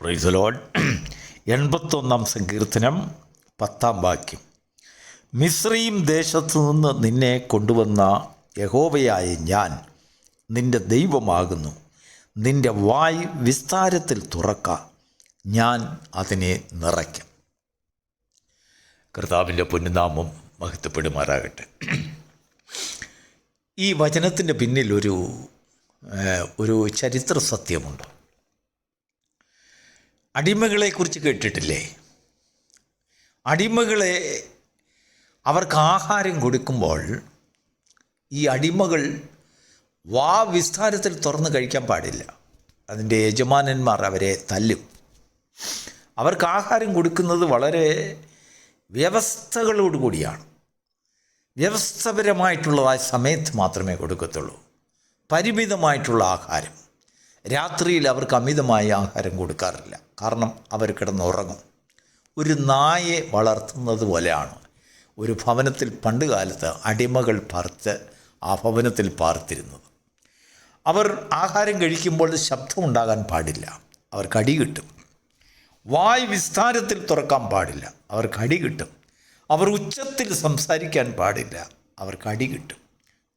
പ്രൈസലോൺ എൺപത്തൊന്നാം സങ്കീർത്തനം പത്താം വാക്യം. മിശ്രീം ദേശത്തു നിന്ന് നിന്നെ കൊണ്ടുവന്ന യഹോവയായ ഞാൻ നിന്റെ ദൈവമാകുന്നു. നിന്റെ വായ് വിസ്താരത്തിൽ തുറക്ക. ഞാൻ അതിനെ നിറയ്ക്കും. കർത്താവിന്റെ പൊന്നുനാമം മഹത്വപ്പെടുമാറാകട്ടെ. ഈ വചനത്തിന്റെ പിന്നിൽ ഒരു ഒരു ചരിത്ര സത്യമുണ്ട്. അടിമകളെക്കുറിച്ച് കേട്ടിട്ടില്ലേ? അടിമകളെ അവർക്ക് ആഹാരം കൊടുക്കുമ്പോൾ ഈ അടിമകൾ വാ വിസ്താരത്തിൽ തുറന്ന് കഴിക്കാൻ പാടില്ല. അതിന്റെ യജമാനന്മാർ അവരെ തല്ലും. അവർക്ക് ആഹാരം കൊടുക്കുന്നത് വളരെ വ്യവസ്ഥകളോടുകൂടിയാണ് വ്യവസ്ഥപരമായിട്ടുള്ളതായ സമയത്ത് മാത്രമേ കൊടുക്കത്തുള്ളൂ. പരിമിതമായിട്ടുള്ള ആഹാരം. രാത്രിയിൽ അവർക്ക് അമിതമായ ആഹാരം കൊടുക്കാറില്ല. കാരണം അവർ കിടന്നുറങ്ങും. ഒരു നായെ വളർത്തുന്നത് പോലെയാണ്. ഒരു ഭവനത്തിൽ പണ്ട് കാലത്ത് അടിമകൾ പറിച്ച് ആ ഭവനത്തിൽ പാർത്തിരുന്നത്. അവർ ആഹാരം കഴിക്കുമ്പോൾ ശബ്ദമുണ്ടാകാൻ പാടില്ല. അവർക്ക് അടി കിട്ടും. വായ് വിസ്താരത്തിൽ തുറക്കാൻ പാടില്ല. അവർക്ക് അടി കിട്ടും. അവർ ഉച്ചത്തിൽ സംസാരിക്കാൻ പാടില്ല. അവർക്ക് അടി കിട്ടും.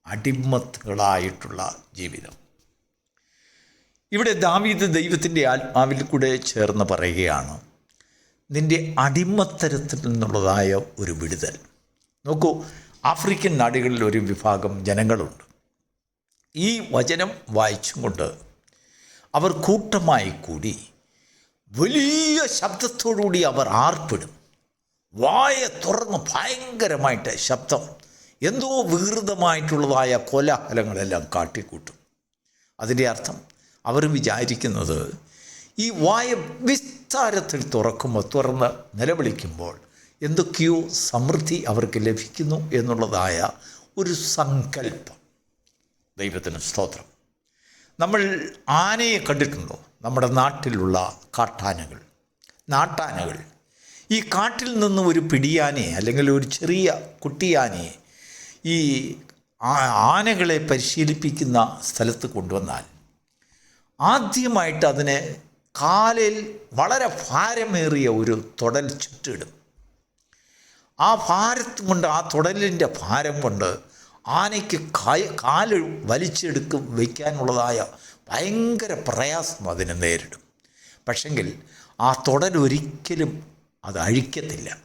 അടിമത്തുകളായിട്ടുള്ള ജീവിതം. ഇവിടെ ദാവീദ് ദൈവത്തിന്റെ ആത്മാവിൽ കൂടെ ചേർന്ന് പറയുകയാണ് നിന്റെ അടിമത്തരത്തിൽ നിന്നുള്ളതായ ഒരു വിടുതൽ. നോക്കൂ ആഫ്രിക്കൻ നാടുകളിൽ ഒരു വിഭാഗം ജനങ്ങളുണ്ട്. ഈ വചനം വായിച്ചും കൊണ്ട് അവർ കൂട്ടമായി കൂടി വലിയ ശബ്ദത്തോടുകൂടി അവർ ആർപ്പിടും. വായ തുറന്ന് ഭയങ്കരമായിട്ട് ശബ്ദം എന്തോ വികൃതമായിട്ടുള്ളതായ കോലാഹലങ്ങളെല്ലാം കാട്ടിക്കൂട്ടും. അതിന്റെ അർത്ഥം അവർ വിചാരിക്കുന്നത് ഈ വായ വിസ്താരത്തിൽ തുറക്കുമ്പോൾ തുറന്ന് നിലവിളിക്കുമ്പോൾ എന്തൊക്കെയോ സമൃദ്ധി അവർക്ക് ലഭിക്കുന്നു എന്നുള്ളതായ ഒരു സങ്കല്പം. ദൈവത്തിന് സ്തോത്രം. നമ്മൾ ആനയെ കണ്ടിട്ടുണ്ടോ? നമ്മുടെ നാട്ടിലുള്ള കാട്ടാനകൾ. നാട്ടാനകൾ. ഈ കാട്ടിൽ നിന്നും ഒരു പിടിയാനയെ അല്ലെങ്കിൽ ഒരു ചെറിയ കുട്ടിയാനയെ ഈ ആനകളെ പരിശീലിപ്പിക്കുന്ന സ്ഥലത്ത് കൊണ്ടുവന്നാൽ ആദ്യമായിട്ട് അതിന് കാലിൽ വളരെ ഭാരമേറിയ ഒരു തുടൽ ചുറ്റിടും. ആ ഭാരത്ത് കൊണ്ട് ആ തുടലിന്റെ ഭാരം കൊണ്ട് ആനയ്ക്ക് കായ കാൽ വലിച്ചെടുക്കും വയ്ക്കാനുള്ളതായ ഭയങ്കര പ്രയാസം അതിന് നേരിടും. പക്ഷെങ്കിൽ ആ തുടൽ ഒരിക്കലും അത് അഴിക്കത്തില്ല.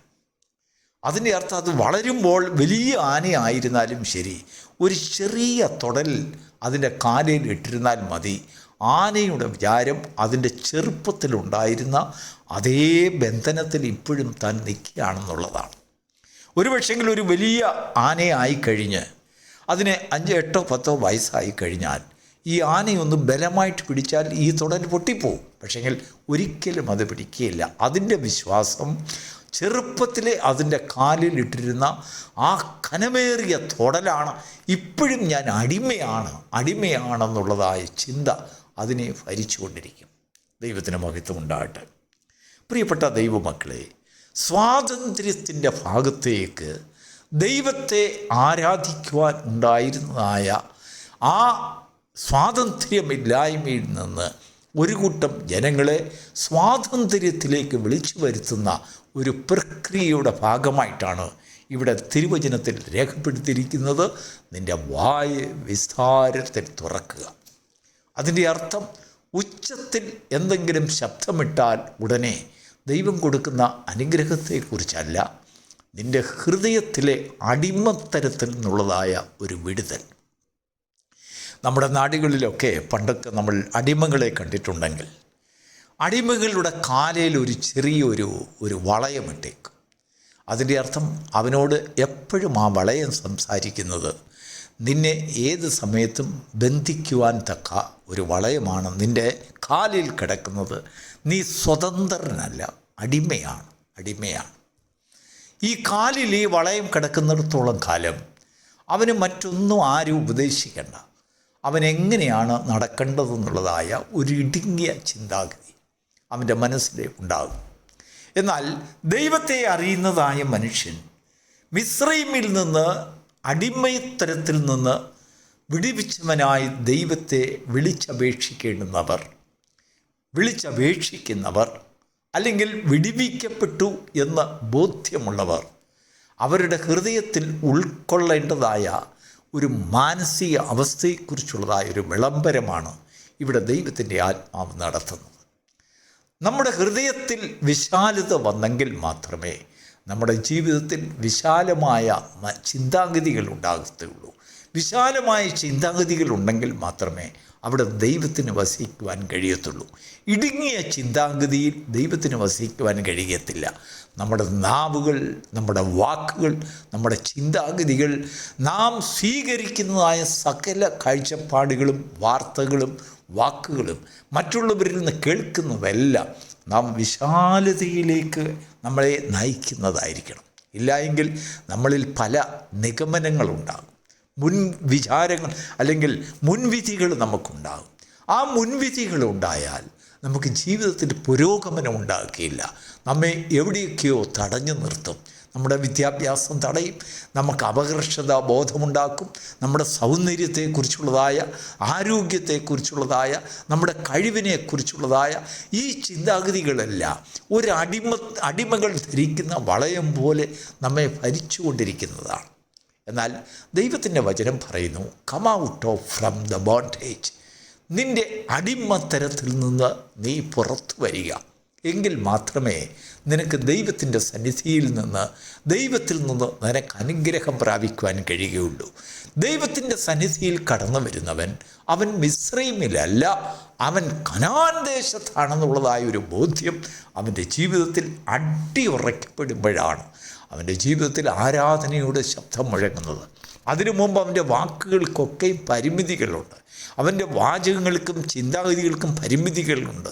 അതിന്റെ അർത്ഥം അത് വളരുമ്പോൾ വലിയ ആനയായിരുന്നാലും ശരി ഒരു ചെറിയ തുടൽ അതിന്റെ കാലിൽ ഇട്ടിരുന്നാൽ മതി ആനയുടെ വിചാരം അതിന്റെ ചെറുപ്പത്തിലുണ്ടായിരുന്ന അതേ ബന്ധനത്തിൽ ഇപ്പോഴും താൻ നിൽക്കുകയാണെന്നുള്ളതാണ്. ഒരു പക്ഷെങ്കിൽ ഒരു വലിയ ആനയായി കഴിഞ്ഞ് അതിന് അഞ്ച് എട്ടോ പത്തോ വയസ്സായി കഴിഞ്ഞാൽ ഈ ആനയൊന്ന് ബലമായിട്ട് പിടിച്ചാൽ ഈ തുടൽ പൊട്ടിപ്പോവും. പക്ഷേങ്കിൽ ഒരിക്കലും അത് പിടിക്കുകയില്ല. അതിന്റെ വിശ്വാസം ചെറുപ്പത്തിലെ അതിന്റെ കാലിൽ ഇട്ടിരുന്ന ആ കനമേറിയ തൊടലാണ്. ഇപ്പോഴും ഞാൻ അടിമയാണ് അടിമയാണെന്നുള്ളതായ ചിന്ത അതിനെ ഭരിച്ചുകൊണ്ടിരിക്കും. ദൈവത്തിന് മഹത്വം ഉണ്ടാകട്ടെ. പ്രിയപ്പെട്ട ദൈവമക്കളെ സ്വാതന്ത്ര്യത്തിന്റെ ഭാഗത്തേക്ക് ദൈവത്തെ ആരാധിക്കുവാൻ ഉണ്ടായിരുന്നതായ ആ സ്വാതന്ത്ര്യമില്ലായ്മയിൽ നിന്ന് ഒരു കൂട്ടം ജനങ്ങളെ സ്വാതന്ത്ര്യത്തിലേക്ക് വിളിച്ചു വരുത്തുന്ന ഒരു പ്രക്രിയയുടെ ഭാഗമായിട്ടാണ് ഇവിടെ തിരുവചനത്തിൽ രേഖപ്പെടുത്തിയിരിക്കുന്നത്. നിന്റെ വായ വിസ്താരത്തിൽ തുറക്കുക. അതിന്റെ അർത്ഥം ഉച്ചത്തിൽ എന്തെങ്കിലും ശബ്ദമിട്ടാൽ ഉടനെ ദൈവം കൊടുക്കുന്ന അനുഗ്രഹത്തെക്കുറിച്ചല്ല. നിന്റെ ഹൃദയത്തിലെ അടിമത്തരത്തിൽ നിന്നുള്ളതായ ഒരു വിടുതൽ. നമ്മുടെ നാടുകളിലൊക്കെ പണ്ടൊക്കെ നമ്മൾ അടിമകളെ കണ്ടിട്ടുണ്ടെങ്കിൽ അടിമകളുടെ കാലയിൽ ഒരു ചെറിയൊരു ഒരു വളയമിട്ടേക്കും അതിന്റെ അർത്ഥം അവനോട് എപ്പോഴും ആ വളയം സംസാരിക്കുന്നത് നിന്നെ ഏത് സമയത്തും ബന്ധിക്കുവാൻ തക്ക ഒരു വളയമാണ് നിന്റെ കാലിൽ കിടക്കുന്നത്. നീ സ്വതന്ത്രനല്ല അടിമയാണ് അടിമയാണ്. ഈ കാലിൽ ഈ വളയം കിടക്കുന്നിടത്തോളം കാലം അവന് മറ്റൊന്നും ആരും ഉപദേശിക്കണ്ട. അവൻ എങ്ങനെയാണ് നടക്കേണ്ടതെന്നുള്ളതായ ഒരു ഇടുങ്ങിയ ചിന്താഗതി അവന്റെ മനസ്സിൽ ഉണ്ടാകും. എന്നാൽ ദൈവത്തെ അറിയുന്നതായ മനുഷ്യൻ മിശ്രൈമിൽ നിന്ന് അടിമത്തരത്തിൽ നിന്ന് വിടിവിച്ചവനായി ദൈവത്തെ വിളിച്ചപേക്ഷിക്കേണ്ടുന്നവർ. വിളിച്ചപേക്ഷിക്കുന്നവർ അല്ലെങ്കിൽ വിടിവിക്കപ്പെട്ടു എന്ന് ബോധ്യമുള്ളവർ അവരുടെ ഹൃദയത്തിൽ ഉൾക്കൊള്ളേണ്ടതായ ഒരു മാനസിക അവസ്ഥയെക്കുറിച്ചുള്ളതായ ഒരു വിളംബരമാണ് ഇവിടെ ദൈവത്തിന്റെ ആത്മാവ് നടത്തുന്നത്. നമ്മുടെ ഹൃദയത്തിൽ വിശാലത വന്നെങ്കിൽ മാത്രമേ നമ്മുടെ ജീവിതത്തിൽ വിശാലമായ ചിന്താഗതികൾ ഉണ്ടാകത്തുള്ളൂ വിശാലമായ ചിന്താഗതികൾ ഉണ്ടെങ്കിൽ മാത്രമേ അവിടെ ദൈവത്തിന് വസിക്കുവാൻ കഴിയത്തുള്ളൂ. ഇടുങ്ങിയ ചിന്താഗതിയിൽ ദൈവത്തിന് വസിക്കുവാൻ കഴിയത്തില്ല. നമ്മുടെ നാവുകൾ നമ്മുടെ വാക്കുകൾ നമ്മുടെ ചിന്താഗതികൾ നാം സ്വീകരിക്കുന്നതായ സകല കാഴ്ചപ്പാടുകളും വാർത്തകളും വാക്കുകളും മറ്റുള്ളവരിൽ നിന്ന് കേൾക്കുന്നതെല്ലാം നാം വിശാലതയിലേക്ക് നമ്മളെ നയിക്കുന്നതായിരിക്കണം. ഇല്ലായെങ്കിൽ നമ്മളിൽ പല നിഗമനങ്ങളുണ്ടാകും. മുൻ വിചാരങ്ങൾ അല്ലെങ്കിൽ മുൻവിധികൾ നമുക്കുണ്ടാകും. ആ മുൻവിധികൾ ഉണ്ടായാൽ നമുക്ക് ജീവിതത്തിന്റെ പുരോഗമനം ഉണ്ടാക്കുകയില്ല നമ്മെ എവിടെയൊക്കെയോ തടഞ്ഞു നിർത്തും. നമ്മുടെ വിദ്യാഭ്യാസം തടയും. നമുക്ക് അപകർഷത ബോധമുണ്ടാക്കും. നമ്മുടെ സൗന്ദര്യത്തെക്കുറിച്ചുള്ളതായ ആരോഗ്യത്തെക്കുറിച്ചുള്ളതായ നമ്മുടെ കഴിവിനെക്കുറിച്ചുള്ളതായ ഈ ചിന്താഗതികളെല്ലാം ഒരു അടിമ അടിമകൾ ധരിക്കുന്ന വളയം പോലെ നമ്മെ ഭരിച്ചുകൊണ്ടിരിക്കുന്നതാണ്. എന്നാൽ ദൈവത്തിന്റെ വചനം പറയുന്നു come out of from the bondage നിന്റെ അടിമത്തരത്തിൽ നിന്ന് നീ പുറത്തു വരിക. എങ്കിൽ മാത്രമേ നിനക്ക് ദൈവത്തിന്റെ സന്നിധിയിൽ നിന്ന് ദൈവത്തിൽ നിന്ന് നിനക്ക് അനുഗ്രഹം പ്രാപിക്കുവാൻ കഴിയുകയുള്ളൂ. ദൈവത്തിന്റെ സന്നിധിയിൽ കടന്നു വരുന്നവൻ അവൻ മിശ്രൈമിലല്ല അവൻ കനാൻ ദേശത്താണെന്നുള്ളതായ ഒരു ബോധ്യം അവന്റെ ജീവിതത്തിൽ അടിയുറയ്ക്കപ്പെടുമ്പോഴാണ് അവന്റെ ജീവിതത്തിൽ ആരാധനയുടെ ശബ്ദം മുഴങ്ങുന്നത്. അതിനു മുമ്പ് അവന്റെ വാക്കുകൾക്കൊക്കെ പരിമിതികളുണ്ട്. അവന്റെ വാചകങ്ങൾക്കും ചിന്താഗതികൾക്കും പരിമിതികളുണ്ട്.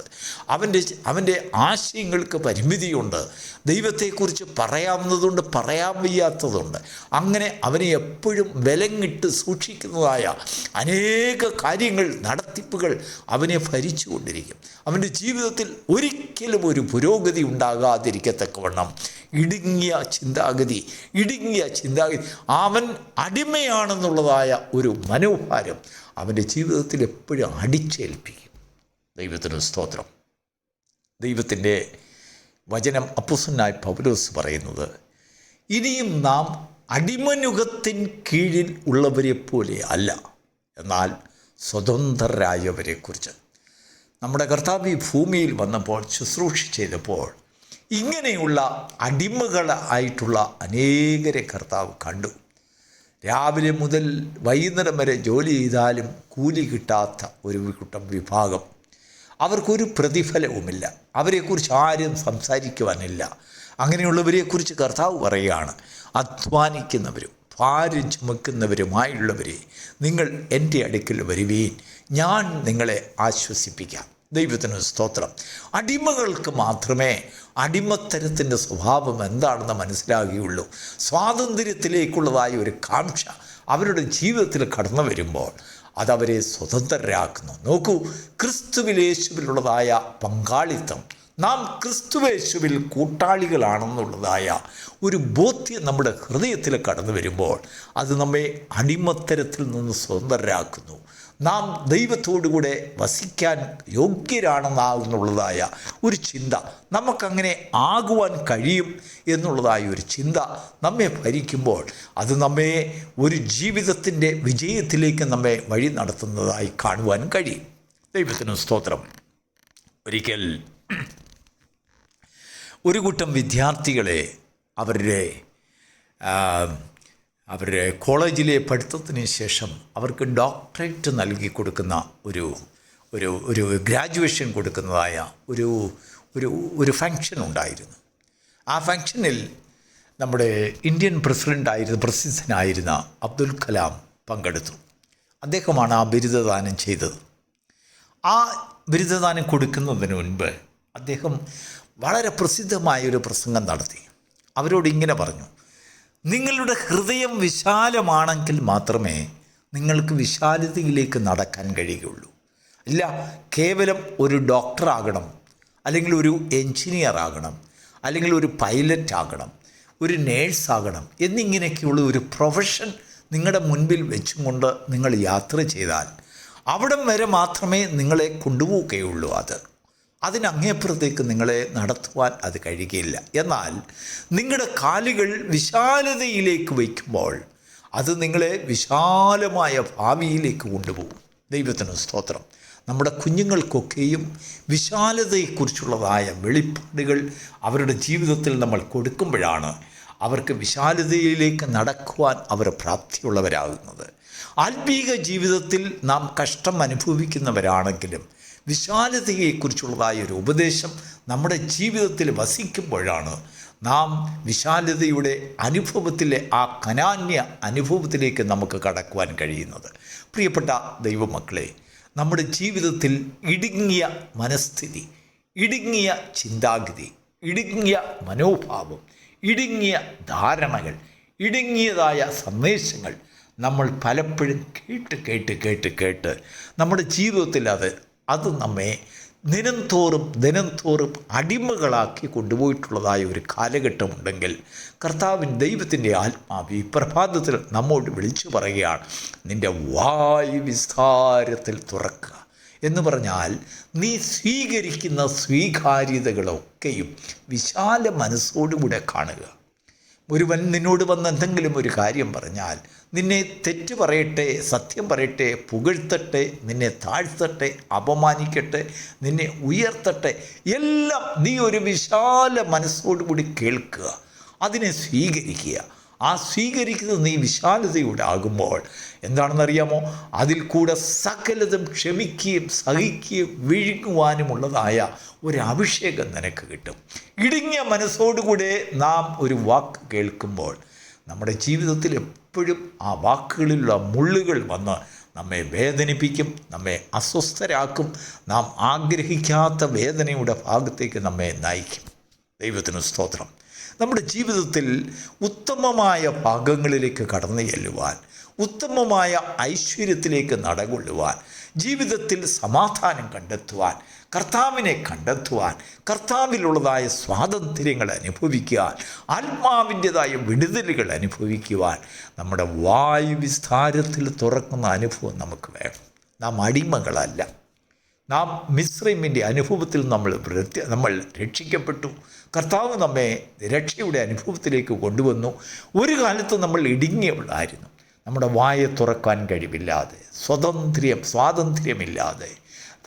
അവന്റെ അവന്റെ ആശയങ്ങൾക്ക് പരിമിതിയുണ്ട്. ദൈവത്തെക്കുറിച്ച് പറയാവുന്നതുണ്ട് പറയാൻ വയ്യാത്തതുണ്ട്. അങ്ങനെ അവനെ എപ്പോഴും വിലങ്ങിട്ട് സൂക്ഷിക്കുന്നതായ അനേക കാര്യങ്ങൾ നടത്തിപ്പുകൾ അവനെ ഭരിച്ചുകൊണ്ടിരിക്കും. അവന്റെ ജീവിതത്തിൽ ഒരിക്കലും ഒരു പുരോഗതി ഉണ്ടാകാതിരിക്കത്തക്കവണ്ണം ഇടുങ്ങിയ ചിന്താഗതി ഇടുങ്ങിയ ചിന്താഗതി അവൻ അടിമയാണെന്നുള്ളതായ ഒരു മനോഭാരം അവന്റെ ജീവിതത്തിൽ എപ്പോഴും അടിച്ചേൽപ്പിക്കും. ദൈവത്തിന് സ്തോത്രം. ദൈവത്തിന്റെ വചനം അപ്പുസനായ പൗലോസ് പറയുന്നത് ഇനിയും നാം അടിമനുഖത്തിൻ കീഴിൽ ഉള്ളവരെ പോലെ അല്ല. എന്നാൽ സ്വതന്ത്രരായവരെക്കുറിച്ച്. നമ്മുടെ കർത്താവ് ഈ ഭൂമിയിൽ വന്നപ്പോൾ ശുശ്രൂഷ ചെയ്തപ്പോൾ ഇങ്ങനെയുള്ള അടിമകളായിട്ടുള്ള അനേകരെ കർത്താവ് കണ്ടു. രാവിലെ മുതൽ വൈകുന്നേരം വരെ ജോലി ചെയ്താലും കൂലി കിട്ടാത്ത ഒരു കൂട്ടം വിഭാഗം. അവർക്കൊരു പ്രതിഫലവുമില്ല. അവരെക്കുറിച്ച് ആരും സംസാരിക്കുവാനില്ല. അങ്ങനെയുള്ളവരെക്കുറിച്ച് കർത്താവ് പറയുകയാണ്. അധ്വാനിക്കുന്നവരും ഭാരം ചുമക്കുന്നവരുമായുള്ളവരെ നിങ്ങൾ എന്റെ അടുക്കൽ വരുവീൻ. ഞാൻ നിങ്ങളെ ആശ്വസിപ്പിക്കാം. ദൈവത്തിന് സ്തോത്രം. അടിമകൾക്ക് മാത്രമേ അടിമത്തരത്തിന്റെ സ്വഭാവം എന്താണെന്ന് മനസ്സിലാകുകയുള്ളൂ. സ്വാതന്ത്ര്യത്തിലേക്കുള്ളതായ ഒരു കാംക്ഷ അവരുടെ ജീവിതത്തിൽ കടന്നു വരുമ്പോൾ അതവരെ സ്വതന്ത്രരാക്കുന്നു. നോക്കൂ ക്രിസ്തുവിലേശുവിലുള്ളതായ പങ്കാളിത്തം നാം ക്രിസ്തുവേശുവിൽ കൂട്ടാളികളാണെന്നുള്ളതായ ഒരു ബോധ്യം നമ്മുടെ ഹൃദയത്തിൽ കടന്നു വരുമ്പോൾ അത് നമ്മെ അടിമത്തരത്തിൽ നിന്ന് സ്വതന്ത്രരാക്കുന്നു. നാം ദൈവത്തോടുകൂടെ വസിക്കാൻ യോഗ്യരാണെന്നാകുന്നുള്ളതായ ഒരു ചിന്ത നമുക്കങ്ങനെ ആകുവാൻ കഴിയും എന്നുള്ളതായ ഒരു ചിന്ത നമ്മെ ഭരിക്കുമ്പോൾ അത് നമ്മെ ഒരു ജീവിതത്തിന്റെ വിജയത്തിലേക്ക് നമ്മെ വഴി നടത്തുന്നതായി കാണുവാൻ കഴിയും. ദൈവത്തിന് സ്തോത്രം. ഒരിക്കൽ ഒരു കൂട്ടം വിദ്യാർത്ഥികളെ അവരുടെ അവരുടെ കോളേജിലെ പഠിത്തത്തിന് ശേഷം അവർക്ക് ഡോക്ടറേറ്റ് നൽകി കൊടുക്കുന്ന ഒരു ഒരു ഒരു ഗ്രാജുവേഷൻ കൊടുക്കുന്നതായ ഒരു ഒരു ഒരു ഫങ്ഷൻ ഉണ്ടായിരുന്നു. ആ ഫങ്ഷനിൽ നമ്മുടെ ഇന്ത്യൻ പ്രസിഡന്റായിരുന്ന പ്രസിദ്ധനായിരുന്ന അബ്ദുൽ കലാം പങ്കെടുത്തു. അദ്ദേഹമാണ് ആ ബിരുദദാനം ചെയ്തത്. ആ ബിരുദദാനം കൊടുക്കുന്നതിന് മുൻപ് അദ്ദേഹം വളരെ പ്രസിദ്ധമായ ഒരു പ്രസംഗം നടത്തി. അവരോട് ഇങ്ങനെ പറഞ്ഞു. നിങ്ങളുടെ ഹൃദയം വിശാലമാണെങ്കിൽ മാത്രമേ നിങ്ങൾക്ക് വിശാലതയിലേക്ക് നടക്കാൻ കഴിയുകയുള്ളൂ. ഇല്ല കേവലം ഒരു ഡോക്ടറാകണം അല്ലെങ്കിൽ ഒരു എൻജിനീയർ ആകണം അല്ലെങ്കിൽ ഒരു പൈലറ്റ് ആകണം ഒരു നേഴ്സ് ആകണം എന്നിങ്ങനെയൊക്കെയുള്ള ഒരു പ്രൊഫഷൻ നിങ്ങളുടെ മുൻപിൽ വെച്ചുകൊണ്ട് നിങ്ങൾ യാത്ര ചെയ്താൽ അവിടം വരെ മാത്രമേ നിങ്ങളെ കൊണ്ടുപോവുകയുള്ളൂ അത്. അതിനങ്ങേപ്പുറത്തേക്ക് നിങ്ങളെ നടത്തുവാൻ അത് കഴിയുകയില്ല. എന്നാൽ നിങ്ങളുടെ കാലുകൾ വിശാലതയിലേക്ക് വയ്ക്കുമ്പോൾ അത് നിങ്ങളെ വിശാലമായ ഭാവിയിലേക്ക് കൊണ്ടുപോകും. ദൈവത്തിന് സ്തോത്രം. നമ്മുടെ കുഞ്ഞുങ്ങൾക്കൊക്കെയും വിശാലതയെക്കുറിച്ചുള്ളതായ വെളിപ്പാടുകൾ അവരുടെ ജീവിതത്തിൽ നമ്മൾ കൊടുക്കുമ്പോഴാണ് അവർക്ക് വിശാലതയിലേക്ക് നടക്കുവാൻ അവർ പ്രാപ്തിയുള്ളവരാകുന്നത്. ആത്മീക ജീവിതത്തിൽ നാം കഷ്ടം അനുഭവിക്കുന്നവരാണെങ്കിലും വിശാലതയെക്കുറിച്ചുള്ളതായ ഒരു ഉപദേശം നമ്മുടെ ജീവിതത്തിൽ വസിക്കുമ്പോഴാണ് നാം വിശാലതയുടെ അനുഭവത്തിലെ ആ കനാന്യ അനുഭവത്തിലേക്ക് നമുക്ക് കടക്കുവാൻ കഴിയുന്നത്. പ്രിയപ്പെട്ട ദൈവമക്കളെ നമ്മുടെ ജീവിതത്തിൽ ഇടുങ്ങിയ മനസ്ഥിതി ഇടുങ്ങിയ ചിന്താഗതി ഇടുങ്ങിയ മനോഭാവം ഇടുങ്ങിയ ധാരണകൾ ഇടുങ്ങിയതായ സന്ദേശങ്ങൾ നമ്മൾ പലപ്പോഴും കേട്ട് കേട്ട് കേട്ട് കേട്ട് നമ്മുടെ ജീവിതത്തിൽ അത് അത് നമ്മെ ദിനംതോറും ദിനംതോറും അടിമകളാക്കി കൊണ്ടുപോയിട്ടുള്ളതായ ഒരു കാലഘട്ടമുണ്ടെങ്കിൽ കർത്താവിൻ ദൈവത്തിന്റെ ആത്മാവ് ഈ പ്രഭാതത്തിൽ നമ്മോട് വിളിച്ചു പറയുകയാണ് നിന്റെ വായു വിസ്താരത്തിൽ തുറക്കുക. എന്ന് പറഞ്ഞാൽ നീ സ്വീകരിക്കുന്ന സ്വീകാര്യതകളൊക്കെയും വിശാല മനസ്സോടുകൂടെ കാണുക. ഒരുവൻ നിന്നോട് വന്ന് എന്തെങ്കിലും ഒരു കാര്യം പറഞ്ഞാൽ നിന്നെ തെറ്റ് പറയട്ടെ സത്യം പറയട്ടെ പുകഴ്ത്തട്ടെ നിന്നെ താഴ്ത്തട്ടെ അപമാനിക്കട്ടെ നിന്നെ ഉയർത്തട്ടെ എല്ലാം നീ ഒരു വിശാല മനസ്സോടുകൂടി കേൾക്കുക അതിനെ സ്വീകരിക്കുക. ആ സ്വീകരിക്കുന്നത് നീ വിശാലതയോടെ ആകുമ്പോൾ എന്താണെന്നറിയാമോ? അതിൽ കൂടെ സകലതും ക്ഷമിക്കുകയും സഹിക്കുകയും വിഴുങ്ങുവാനുമുള്ളതായ ഒരു നിനക്ക് കിട്ടും. ഇടുങ്ങിയ മനസ്സോടുകൂടെ നാം ഒരു വാക്ക് കേൾക്കുമ്പോൾ നമ്മുടെ ജീവിതത്തിൽ എപ്പോഴും ആ വാക്കുകളിലുള്ള മുള്ളുകൾ വന്ന് നമ്മെ വേദനിപ്പിക്കും നമ്മെ അസ്വസ്ഥരാക്കും. നാം ആഗ്രഹിക്കാത്ത വേദനയുടെ ഭാഗത്തേക്ക് നമ്മെ നയിക്കും. ദൈവത്തിന് സ്തോത്രം. നമ്മുടെ ജീവിതത്തിൽ ഉത്തമമായ ഭാഗങ്ങളിലേക്ക് കടന്നു ചെല്ലുവാൻ ഉത്തമമായ ഐശ്വര്യത്തിലേക്ക് നടകൊള്ളുവാൻ ജീവിതത്തിൽ സമാധാനം കണ്ടെത്തുവാൻ കർത്താവിനെ കണ്ടെത്തുവാൻ കർത്താവിലുള്ളതായ സ്വാതന്ത്ര്യങ്ങൾ അനുഭവിക്കുവാൻ ആത്മാവിന്റെതായ വിടുതലുകൾ അനുഭവിക്കുവാൻ നമ്മുടെ വായു വിസ്താരത്തിൽ തുറക്കുന്ന അനുഭവം നമുക്ക് വേണം. നാം അടിമകളല്ല. നാം മിശ്രീമിന്റെ അനുഭവത്തിൽ നമ്മൾ വൃത്തി നമ്മൾ രക്ഷിക്കപ്പെട്ടു. കർത്താവ് നമ്മെ രക്ഷയുടെ അനുഭവത്തിലേക്ക് കൊണ്ടുവന്നു. ഒരു കാലത്ത് നമ്മൾ ഇടുങ്ങിയവളായിരുന്നു. നമ്മുടെ വായ തുറക്കാൻ കഴിവില്ലാതെ സ്വതന്ത്ര്യം സ്വാതന്ത്ര്യമില്ലാതെ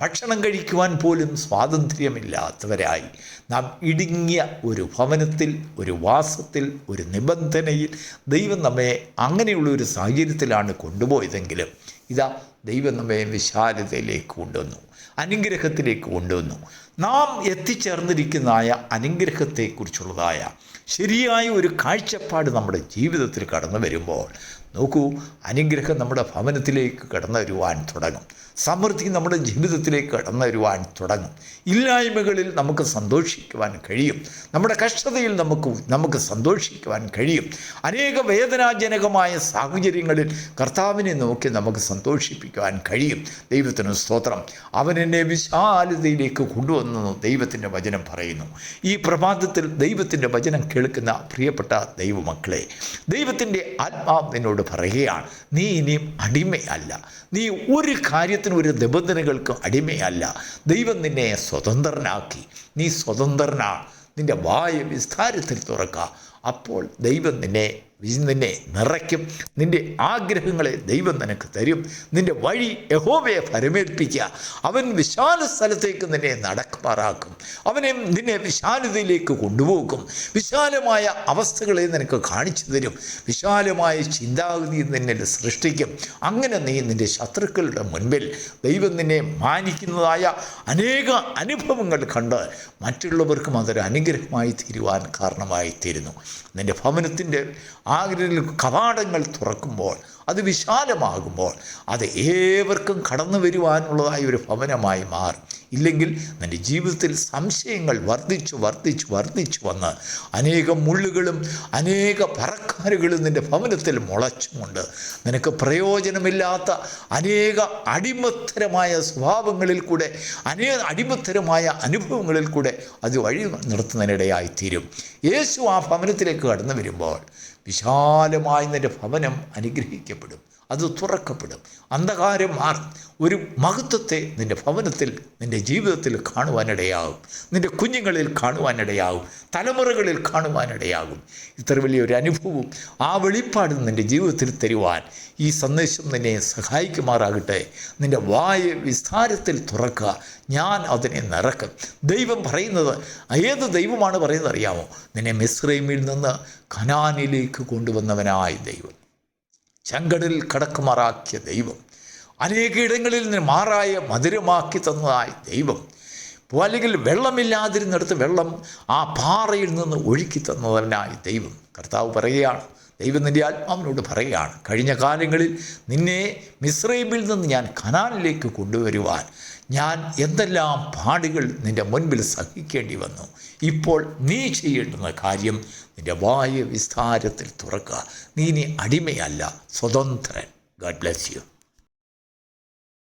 ഭക്ഷണം കഴിക്കുവാൻ പോലും സ്വാതന്ത്ര്യമില്ലാത്തവരായി നാം ഇടുങ്ങിയ ഒരു ഭവനത്തിൽ ഒരു വാസത്തിൽ ഒരു നിബന്ധനയിൽ ദൈവം നമ്മെ അങ്ങനെയുള്ള ഒരു സാഹചര്യത്തിലാണ് കൊണ്ടുപോയതെങ്കിലും ഇതാ ദൈവം നമ്മെ വിശാലതയിലേക്ക് കൊണ്ടുവന്നു അനുഗ്രഹത്തിലേക്ക് കൊണ്ടുവന്നു. നാം എത്തിച്ചേർന്നിരിക്കുന്നതായ അനുഗ്രഹത്തെക്കുറിച്ചുള്ളതായ ശരിയായ ഒരു കാഴ്ചപ്പാട് നമ്മുടെ ജീവിതത്തിൽ കടന്നു വരുമ്പോൾ നോക്കൂ അനുഗ്രഹം നമ്മുടെ ഭവനത്തിലേക്ക് കടന്നു വരുവാൻ തുടങ്ങും. സമൃദ്ധി നമ്മുടെ ജീവിതത്തിലേക്ക് കടന്നു വരുവാൻ തുടങ്ങും. ഇല്ലായ്മകളിൽ നമുക്ക് സന്തോഷിക്കുവാൻ കഴിയും. നമ്മുടെ കഷ്ടതയിൽ നമുക്ക് നമുക്ക് സന്തോഷിക്കുവാൻ കഴിയും. അനേക വേദനാജനകമായ സാഹചര്യങ്ങളിൽ കർത്താവിനെ നോക്കി നമുക്ക് സന്തോഷിപ്പിക്കുവാൻ കഴിയും. ദൈവത്തിന് സ്തോത്രം. അവൻ എന്നെ വിശാലതയിലേക്ക് കൊണ്ടുവന്നു ദൈവത്തിന്റെ വചനം പറയുന്നു. ഈ പ്രഭാതത്തിൽ ദൈവത്തിന്റെ വചനം കേൾക്കുന്ന പ്രിയപ്പെട്ട ദൈവമക്കളെ ദൈവത്തിന്റെ ആത്മാവ് നിന്നോട് പറയുകയാണ് നീ ഇനിയും അടിമയല്ല. നീ ഒരു കാര്യത്തിനും ഒരു നിബന്ധനകൾക്കും അടിമയല്ല. ദൈവം നിന്നെ സ്വതന്ത്രനാക്കി. നീ സ്വതന്ത്രനാ. നിന്റെ വായ വിസ്താരത്തിൽ തുറക്കുക അപ്പോൾ ദൈവം നിന്നെ നിന്നെ നിറയ്ക്കും. നിന്റെ ആഗ്രഹങ്ങളെ ദൈവം നിനക്ക് തരും. നിന്റെ വഴി യഹോവയെ ഫരമേൽപ്പിക്കുക അവൻ വിശാല സ്ഥലത്തേക്ക് നിന്നെ നടക്കുമാറാക്കും. അവനെ നിന്നെ വിശാലതയിലേക്ക് കൊണ്ടുപോകും വിശാലമായ അവസ്ഥകളെ നിനക്ക് കാണിച്ചു തരും. വിശാലമായ ചിന്താഗതി നിന്നെ സൃഷ്ടിക്കും. അങ്ങനെ നീ നിന്റെ ശത്രുക്കളുടെ മുൻപിൽ ദൈവം നിന്നെ മാനിക്കുന്നതായ അനേക അനുഭവങ്ങൾ കണ്ട് മറ്റുള്ളവർക്കും അതൊരു അനുഗ്രഹമായി തീരുവാൻ കാരണമായി തീരുന്നു നിന്റെ ഭവനത്തിന്റെ ആഗ്രഹ കവാടങ്ങൾ തുറക്കുമ്പോൾ അത് വിശാലമാകുമ്പോൾ അത് ഏവർക്കും കടന്നു വരുവാനുള്ളതായ ഒരു ഭവനമായി മാറും. ഇല്ലെങ്കിൽ നിന്റെ ജീവിതത്തിൽ സംശയങ്ങൾ വർദ്ധിച്ചു വർദ്ധിച്ചു വർദ്ധിച്ചു വന്ന് അനേകം മുള്ളുകളും അനേക പറക്കാരുകളും നിന്റെ ഭവനത്തിൽ മുളച്ചുമുണ്ട്. നിനക്ക് പ്രയോജനമില്ലാത്ത അനേക അടിമത്തരമായ സ്വഭാവങ്ങളിൽ കൂടെ അനേക അടിമത്തരമായ അനുഭവങ്ങളിൽ കൂടെ അത് വഴി നിർത്തുന്നതിനിടയായിത്തീരും യേശു ആ ഭവനത്തിലേക്ക് കടന്നു വരുമ്പോൾ വിശാലമായി നിന്റെ ഭവനം അനുഗ്രഹിക്കപ്പെടും. അത് തുറക്കപ്പെടും. അന്ധകാരം മാറും ഒരു മഹത്വത്തെ നിന്റെ ഭവനത്തിൽ നിന്റെ ജീവിതത്തിൽ കാണുവാനിടയാകും. നിന്റെ കുഞ്ഞുങ്ങളിൽ കാണുവാനിടയാകും. തലമുറകളിൽ കാണുവാനിടയാകും. ഇത്ര വലിയൊരു അനുഭവവും ആ വെളിപ്പാടും നിന്റെ ജീവിതത്തിൽ തരുവാൻ ഈ സന്ദേശം നിന്നെ സഹായിക്കുമാറാകട്ടെ. നിന്റെ വായ വിസ്താരത്തിൽ തുറക്കുക. ഞാൻ അതിനെ നിറക്കും. ദൈവം പറയുന്നത് ഏത് ദൈവമാണ് പറയുന്നത് അറിയാമോ? നിന്നെ മിശ്രൈമിൽ നിന്ന് കനാനിലേക്ക് കൊണ്ടുവന്നവനായ ദൈവം. ചെങ്കടലിൽ കടക്കുമാറാക്കിയ ദൈവം. അനേക ഇടങ്ങളിൽ നിന്ന് മാറായ മധുരമാക്കി തന്നതായ ദൈവം. അല്ലെങ്കിൽ വെള്ളമില്ലാതിരുന്നിടത്ത് വെള്ളം ആ പാറയിൽ നിന്ന് ഒഴുക്കി തന്നതിനായി ദൈവം. കർത്താവ് പറയുകയാണ് ദൈവം നിന്റെ ആത്മാവിനോട് പറയുകയാണ് കഴിഞ്ഞ കാലങ്ങളിൽ നിന്നെ മിശ്രൈമിൽ നിന്ന് ഞാൻ കനാലിലേക്ക് കൊണ്ടുവരുവാൻ ഞാൻ എന്തെല്ലാം പാടുകൾ നിന്റെ മുൻപിൽ സഹിക്കേണ്ടി വന്നു? ഇപ്പോൾ നീ ചെയ്യേണ്ടുന്ന കാര്യം നിന്റെ വായ വിസ്താരത്തിൽ തുറക്കുക. നീ ഇനി അടിമയല്ല സ്വതന്ത്രൻ. God bless you